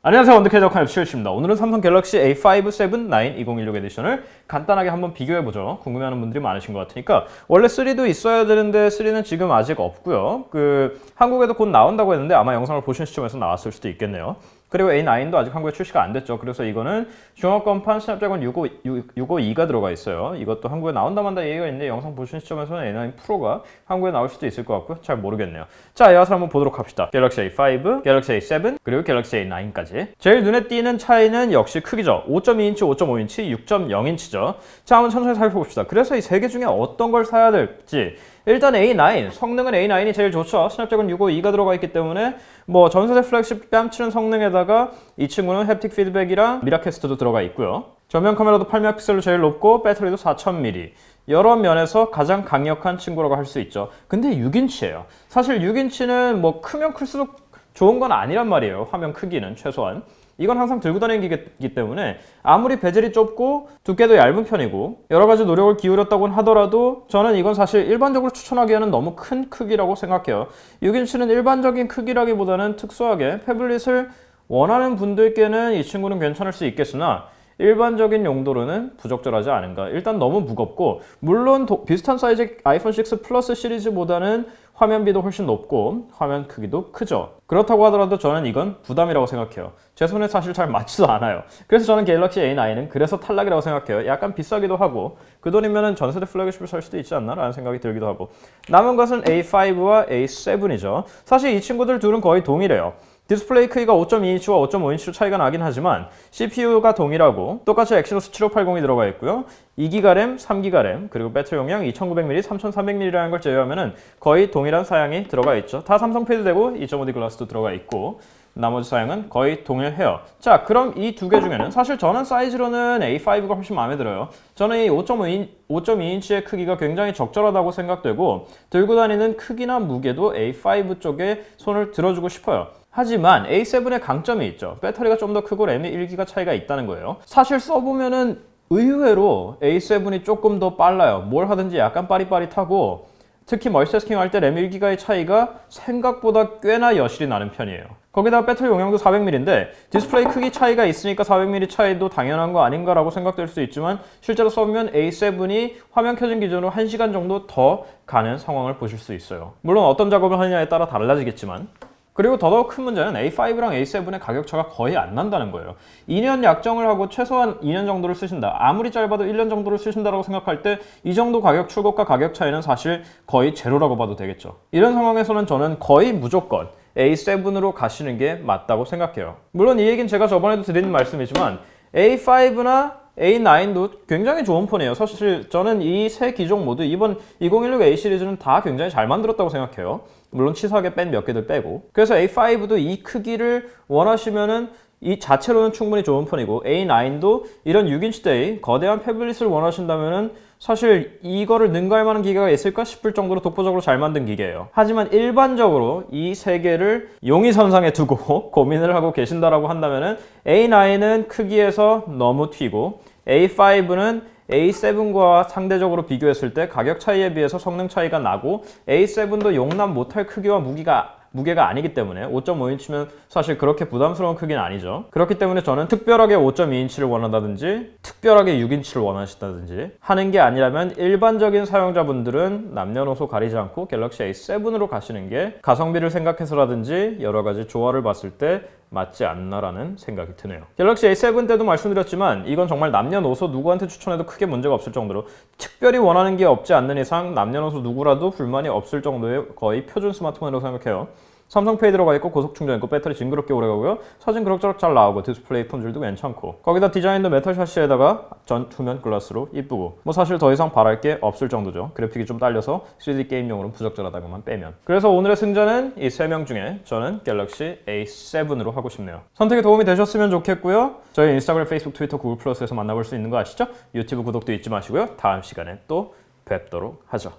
안녕하세요. 원더캐적한 앱실입니다. 오늘은 삼성 갤럭시 A5 7 9 2016 에디션을 간단하게 한번 비교해 보죠. 궁금해하는 분들이 많으신 것 같으니까. 원래 3도 있어야 되는데 3는 지금 아직 없고요. 그 한국에도 곧 나온다고 했는데 아마 영상을 보신 시점에서 나왔을 수도 있겠네요. 그리고 A9도 아직 한국에 출시가 안 됐죠. 그래서 이거는 중화권판 스냅드래곤 652, 652 가 들어가 있어요. 이것도 한국에 나온다 만다 얘기가 있는데 영상 보신 시점에서는 A9 프로가 한국에 나올 수도 있을 것 같고요. 잘 모르겠네요. 자 이어서 한번 보도록 합시다. 갤럭시 A5, 갤럭시 A7 그리고 갤럭시 A9까지. 제일 눈에 띄는 차이는 역시 크기죠. 5.2인치, 5.5인치, 6.0인치죠 자 한번 천천히 살펴봅시다. 그래서 이 세 개 중에 어떤 걸 사야 될지. 일단 A9 성능은 A9이 제일 좋죠. 스냅드래곤 652가 들어가 있기 때문에 뭐 전세대 플래그십 뺨치는 성능에다가 이 친구는 햅틱 피드백이랑 미라캐스트도 들어가 있고요. 전면 카메라도 8메가픽셀로 제일 높고 배터리도 4000mAh 여러 면에서 가장 강력한 친구라고 할 수 있죠. 근데 6인치예요. 사실 6인치는 뭐 크면 클수록 좋은 건 아니란 말이에요. 화면 크기는 최소한 이건 항상 들고 다니는 기기 때문에 아무리 베젤이 좁고 두께도 얇은 편이고 여러 가지 노력을 기울였다고 하더라도 저는 이건 사실 일반적으로 추천하기에는 너무 큰 크기라고 생각해요. 6인치는 일반적인 크기라기보다는 특수하게 패블릿을 원하는 분들께는 이 친구는 괜찮을 수 있겠으나 일반적인 용도로는 부적절하지 않은가. 일단 너무 무겁고 물론 도, 비슷한 사이즈 아이폰 6 플러스 시리즈보다는 화면비도 훨씬 높고 화면 크기도 크죠. 그렇다고 하더라도 저는 이건 부담이라고 생각해요. 제 손에 사실 잘 맞지도 않아요. 그래서 저는 갤럭시 A9은 그래서 탈락이라고 생각해요. 약간 비싸기도 하고 그 돈이면 전세대 플래그십을 살 수도 있지 않나 라는 생각이 들기도 하고 남은 것은 A5와 A7이죠. 사실 이 친구들 둘은 거의 동일해요. 디스플레이 크기가 5.2인치와 5.5인치로 차이가 나긴 하지만 CPU가 동일하고 똑같이 엑시노스 7580이 들어가 있고요. 2기가 램, 3기가 램, 그리고 배터리 용량 2900mAh, 3300mAh라는 걸 제외하면 거의 동일한 사양이 들어가 있죠. 다 삼성 패드 되고 2.5D 글라스도 들어가 있고 나머지 사양은 거의 동일해요. 자, 그럼 이 두 개 중에는 사실 저는 사이즈로는 A5가 훨씬 마음에 들어요. 저는 이 5.2, 5.2인치의 크기가 굉장히 적절하다고 생각되고 들고 다니는 크기나 무게도 A5 쪽에 손을 들어주고 싶어요. 하지만 A7의 강점이 있죠. 배터리가 좀 더 크고 램이 1기가 차이가 있다는 거예요. 사실 써보면은 의외로 A7이 조금 더 빨라요. 뭘 하든지 약간 빠릿빠릿하고 특히 멀티태스킹 할 때 램 1기가의 차이가 생각보다 꽤나 여실히 나는 편이에요. 거기다가 배터리 용량도 400mAh인데 디스플레이 크기 차이가 있으니까 400mAh 차이도 당연한 거 아닌가라고 생각될 수 있지만 실제로 써보면 A7이 화면 켜진 기준으로 1시간 정도 더 가는 상황을 보실 수 있어요. 물론 어떤 작업을 하느냐에 따라 달라지겠지만 그리고 더더욱 큰 문제는 A5랑 A7의 가격차가 거의 안 난다는 거예요. 2년 약정을 하고 최소한 2년 정도를 쓰신다. 아무리 짧아도 1년 정도를 쓰신다라고 생각할 때 이 정도 가격 출고가 가격 차이는 사실 거의 제로라고 봐도 되겠죠. 이런 상황에서는 저는 거의 무조건 A7으로 가시는 게 맞다고 생각해요. 물론 이 얘기는 제가 저번에도 드린 말씀이지만 A5나 A9도 굉장히 좋은 폰이에요. 사실 저는 이 세 기종 모두 이번 2016 A 시리즈는 다 굉장히 잘 만들었다고 생각해요. 물론 치사하게 뺀몇 개들 빼고. 그래서 A5도 이 크기를 원하시면은 이 자체로는 충분히 좋은 폰이고 A9도 이런 6인치대의 거대한 패블릿을 원하신다면은 사실 이거를 능가할 만한 기계가 있을까 싶을 정도로 독보적으로 잘 만든 기계예요. 하지만 일반적으로 이 세 개를 용의선상에 두고 고민을 하고 계신다라고 한다면은 A9은 크기에서 너무 튀고 A5는 A7과 상대적으로 비교했을 때 가격 차이에 비해서 성능 차이가 나고 A7도 용납 못할 크기와 무기가 무게가 아니기 때문에 5.5인치면 사실 그렇게 부담스러운 크기는 아니죠. 그렇기 때문에 저는 특별하게 5.2인치를 원한다든지 특별하게 6인치를 원하신다든지 하는 게 아니라면 일반적인 사용자분들은 남녀노소 가리지 않고 갤럭시 A7으로 가시는 게 가성비를 생각해서라든지 여러 가지 조화를 봤을 때 맞지 않나라는 생각이 드네요. 갤럭시 A7 때도 말씀드렸지만 이건 정말 남녀노소 누구한테 추천해도 크게 문제가 없을 정도로 특별히 원하는 게 없지 않는 이상 남녀노소 누구라도 불만이 없을 정도의 거의 표준 스마트폰이라고 생각해요. 삼성페이 들어가 있고 고속 충전 있고 배터리 징그럽게 오래 가고요. 사진 그럭저럭 잘 나오고 디스플레이 품질도 괜찮고 거기다 디자인도 메탈 샤시에다가 전 후면 글라스로 이쁘고 뭐 사실 더 이상 바랄 게 없을 정도죠. 그래픽이 좀 딸려서 3D 게임용으로는 부적절하다고만 빼면. 그래서 오늘의 승자는 이 세 명 중에 저는 갤럭시 A7으로 하고 싶네요. 선택에 도움이 되셨으면 좋겠고요. 저희 인스타그램, 페이스북, 트위터, 구글 플러스에서 만나볼 수 있는 거 아시죠? 유튜브 구독도 잊지 마시고요. 다음 시간에 또 뵙도록 하죠.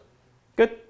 끝!